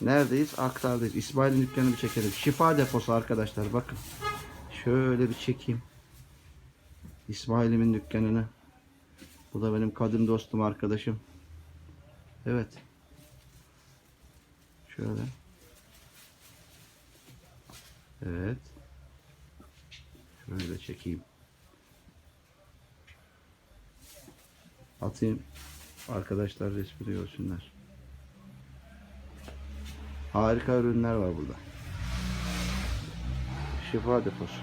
Neredeyiz? Aktar'dayız. İsmail'in dükkanını bir çekelim. Şifa deposu arkadaşlar bakın. Şöyle bir çekeyim. İsmail'imin dükkanını. Bu da benim kadim dostum arkadaşım. Evet. Şöyle. Evet. Şöyle çekeyim. Atayım. Arkadaşlar resmi görsünler. Harika ürünler var burada. Şifa deposu.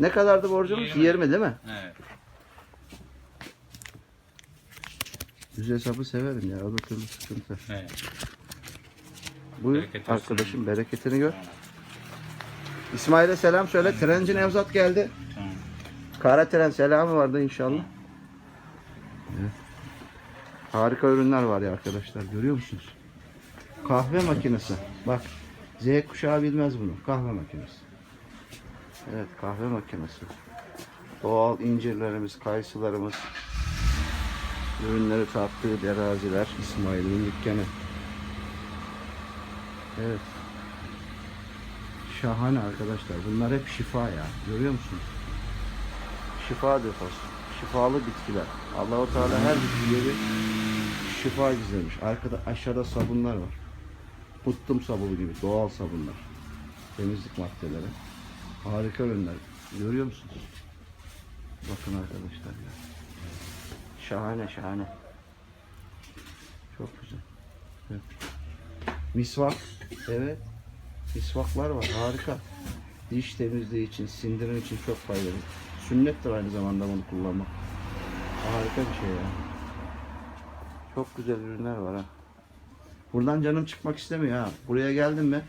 Ne kadardı borcumuz? 20. 20 değil mi? Evet. Yüz hesabı severim ya. Öbür türlü sıkıntı. Evet. Buyur Bereket olsun. arkadaşım bereketini gör. İsmail'e selam söyle. Trenci Nevzat geldi. Tamam. Kara tren selamı vardı inşallah. Evet. Harika ürünler var ya arkadaşlar. Görüyor musunuz? Kahve makinesi. Bak Z kuşağı bilmez bunu. Kahve makinesi. Evet kahve makinesi. Doğal incirlerimiz, kayısılarımız. Ürünleri tattığı teraziler. İsmail'in dükkanı. Evet. Şahane arkadaşlar. Bunlar hep şifa ya. Görüyor musunuz? Şifa deposu. Şifalı bitkiler. Allahu Teala her bitkiye bir şifa gizlemiş. Arkada aşağıda sabunlar var. Puttum sabunu gibi doğal sabunlar. Temizlik maddeleri. Harika ürünler. Görüyor musunuz? Bakın arkadaşlar ya. Şahane şahane. Çok güzel. Evet. Misvak. Evet. Misvaklar var. Harika. Diş temizliği için, sindirim için çok faydalı. Sünnettir aynı zamanda bunu kullanmak. Harika bir şey ya. Çok güzel ürünler var ha. Buradan canım çıkmak istemiyor ha. Buraya geldim mi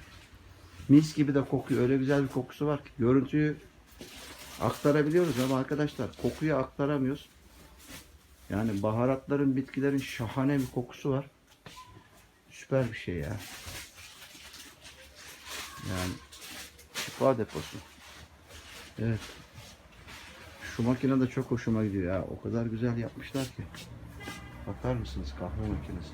mis gibi de kokuyor. Öyle güzel bir kokusu var ki. Görüntüyü aktarabiliyoruz ama arkadaşlar kokuyu aktaramıyoruz. Yani baharatların, bitkilerin şahane bir kokusu var. Süper bir şey ya. Yani şifa deposu. Evet. Şu makine de çok hoşuma gidiyor ya. O kadar güzel yapmışlar ki. Bakar mısınız kahve makinesi?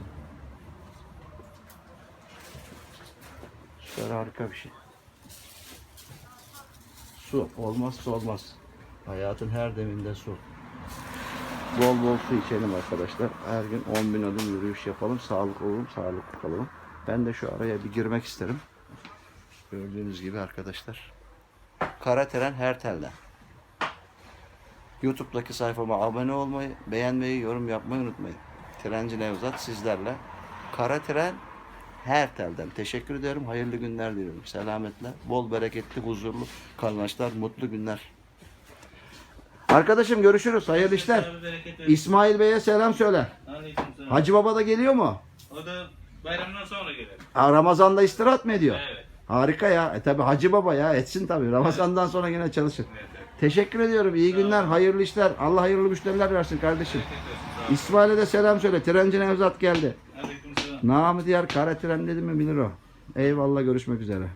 Süper harika bir şey. Su. Olmazsa olmaz. Hayatın her deminde su. Bol bol su içelim arkadaşlar. Her gün 10 bin adım yürüyüş yapalım. Sağlıklı olalım, sağlıklı kalalım. Ben de şu araya bir girmek isterim. Gördüğünüz gibi arkadaşlar. Kara Tren Hertel'den. YouTube'daki sayfama abone olmayı, beğenmeyi, yorum yapmayı unutmayın. Trenci Nevzat sizlerle. Kara Tren Hertel'den. Teşekkür ediyorum. Hayırlı günler diliyorum. Selametle, bol bereketli, huzurlu kazançlar, mutlu günler. Arkadaşım görüşürüz. Hayırlı işler. İsmail Bey'e selam söyle. Hacı Baba da geliyor mu? O da bayramdan sonra gelir. Ha, Ramazan'da istirahat mı ediyor? Evet. Harika ya. E tabi Hacı Baba ya etsin tabi. Ramazan'dan sonra yine çalışır. Evet. evet. Teşekkür ediyorum. İyi günler, hayırlı işler. Allah hayırlı müşteriler versin kardeşim. İsmail'e de selam söyle. Trenci Nevzat geldi. Namı diğer kara tren dedi mi bilir o. Eyvallah görüşmek üzere.